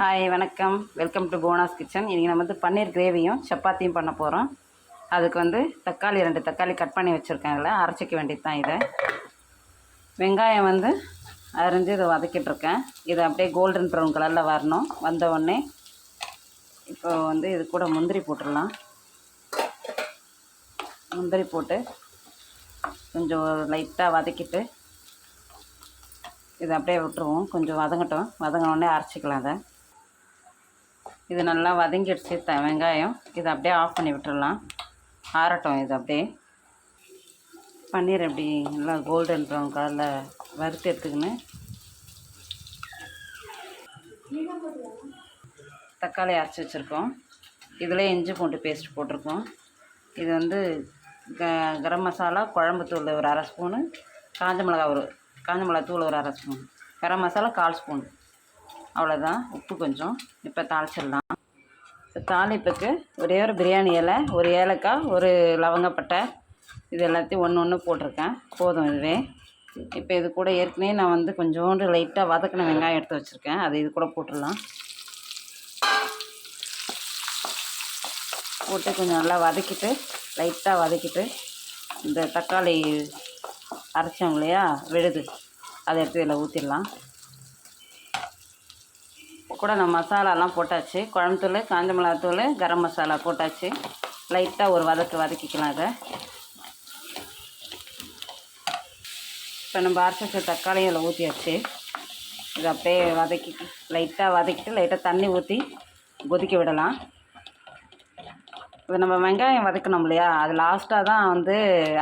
Hi வணக்கம். Welcome to போனாஸ் kitchen. இன்றைக்கி நம்ம வந்து பன்னீர் கிரேவியும் சப்பாத்தியும் பண்ண போகிறோம் அதுக்கு வந்து தக்காளி ரெண்டு தக்காளி கட் பண்ணி வச்சுருக்கேன் அதில். அரைச்சிக்க வேண்டியது தான் இதை. வெங்காயம் வந்து அரிஞ்சு இதை வதக்கிட்டுருக்கேன். இதை அப்படியே கோல்டன் ப்ரௌன் கலரில் வரணும். வந்த உடனே இப்போ வந்து இது கூட முந்திரி போட்டுடலாம். முந்திரி போட்டு கொஞ்சம் லைட்டாக வதக்கிட்டு இதை அப்படியே விட்டுருவோம். கொஞ்சம் வதங்கட்டும். வதங்கினோடனே அரைச்சிக்கலாம் அதை இது நல்லா வதங்கிடுச்சு த வெங்காயம். இதை அப்படியே ஆஃப் பண்ணி விட்டுடலாம் ஆறட்டும் இது அப்படியே. பன்னீர் எப்படி நல்லா கோல்டன் ப்ரௌன் கலரில் வறுத்து எடுத்துக்கின்னு தக்காளி அரைச்சி வச்சுருக்கோம். இதில் இஞ்சி பூண்டு பேஸ்ட் போட்டிருக்கோம். இது வந்து க கரம் மசாலா குழம்பு தூள் ஒரு அரை ஸ்பூனு காஞ்ச மிளகா ஒரு காஞ்ச மிளகா தூள் ஒரு அரை ஸ்பூன் கரம் மசாலா கால் ஸ்பூன் அவ்வளோதான் உப்பு கொஞ்சம். இப்போ தாளிச்சிடலாம். இப்போ தாளிப்புக்கு ஒரே ஒரு பிரியாணி இலை ஒரு ஏலக்காய் ஒரு லவங்கப்பட்டை. இது எல்லாத்தையும் ஒன்று ஒன்று போட்டிருக்கேன். போதும் இதுவே. இப்போ இது கூட ஏற்கனவே நான் வந்து கொஞ்சோண்டு லைட்டாக வதக்கின வெங்காயம் எடுத்து வச்சுருக்கேன். அது இது கூட போட்டுடலாம். போட்டு கொஞ்சம் நல்லா வதக்கிட்டு லைட்டாக வதக்கிட்டு இந்த தக்காளி அரைச்சோம் இல்லையா விழுது அதை எடுத்து இதில் ஊற்றிடலாம் கூட நம்ம மசாலாலாம் போட்டாச்சு. குழம்புத்தூள் காஞ்ச மிளகாத்தூள் கரம் மசாலா போட்டாச்சு. லைட்டாக ஒரு வதக்கு வதக்கிக்கலாம் அதை இப்போ நம்ம அரைச்சி தக்காளியும் இதில் ஊற்றியாச்சு இதை அப்படியே வதக்கி லைட்டாக வதக்கிட்டு லைட்டாக தண்ணி ஊற்றி கொதிக்க விடலாம். இது நம்ம வெங்காயம் வதக்கணும் இல்லையா? அது லாஸ்ட்டாக தான் வந்து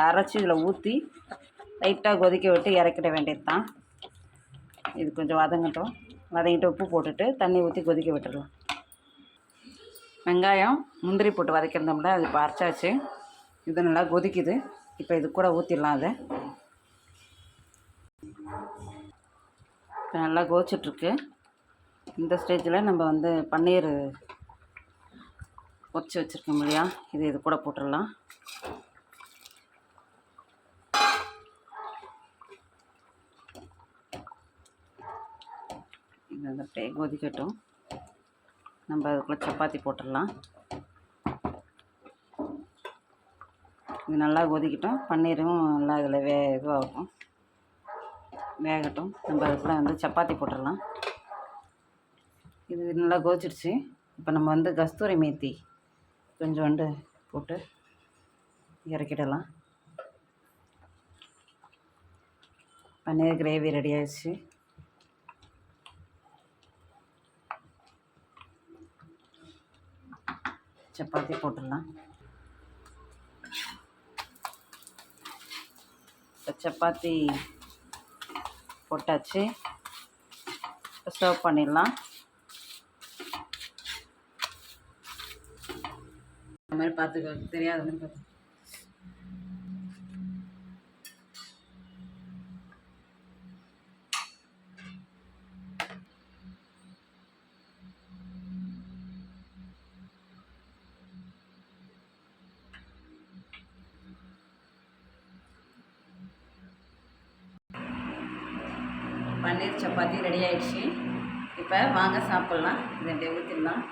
அரைச்சி இதில் ஊற்றி லைட்டாக கொதிக்க விட்டு இறக்கிட வேண்டியது தான். இது கொஞ்சம் வதங்கட்டும். வதங்கிட்டு உப்பு போட்டுட்டு தண்ணி ஊற்றி கொதிக்க விட்டுடலாம் வெங்காயம் முந்திரி போட்டு வதக்கிருந்தோம்ல அது இப்போ அரைச்சாச்சு. இது நல்லா கொதிக்குது. இப்போ இது கூட ஊற்றிடலாம் அதை. இப்போ நல்லா கோச்சிட்ருக்கு இந்த ஸ்டேஜில் நம்ம வந்து பன்னீர் பொரிச்சு வச்சுருக்கோம் இல்லையா? இது இது கூட போட்டுடலாம். இது வந்து அப்படியே கொதிக்கட்டும். நம்ம அதுக்குள்ளே சப்பாத்தி போட்டுடலாம். இது நல்லா கொதிக்கட்டும். பன்னீரும் நல்லா இதில் வே இதுவாகும் வேகட்டும். நம்ம அதுக்குள்ளே வந்து சப்பாத்தி போட்டுடலாம். இது நல்லா கொதிச்சிடுச்சு. இப்போ நம்ம வந்து கஸ்தூரி மேத்தி கொஞ்சோண்டு போட்டு இறக்கிடலாம். பன்னீர் கிரேவி ரெடி ஆயிடுச்சு. சப்பாத்தி போட்டுடலாம். இப்போ சப்பாத்தி போட்டாச்சு. இப்போ சர்வ் பண்ணிடலாம். இந்த மாதிரி பார்த்துக்கோ தெரியாத மாதிரி பார்த்து பன்னீர் சப்பாத்தி ரெடி ஆயிடுச்சு. இப்போ வாங்க சாப்பிட்லாம். இதை அப்படியே ஊற்றிடலாம்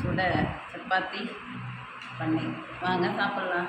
சுட சப்பாத்தி பன்னீர். வாங்க சாப்பிட்லாம்.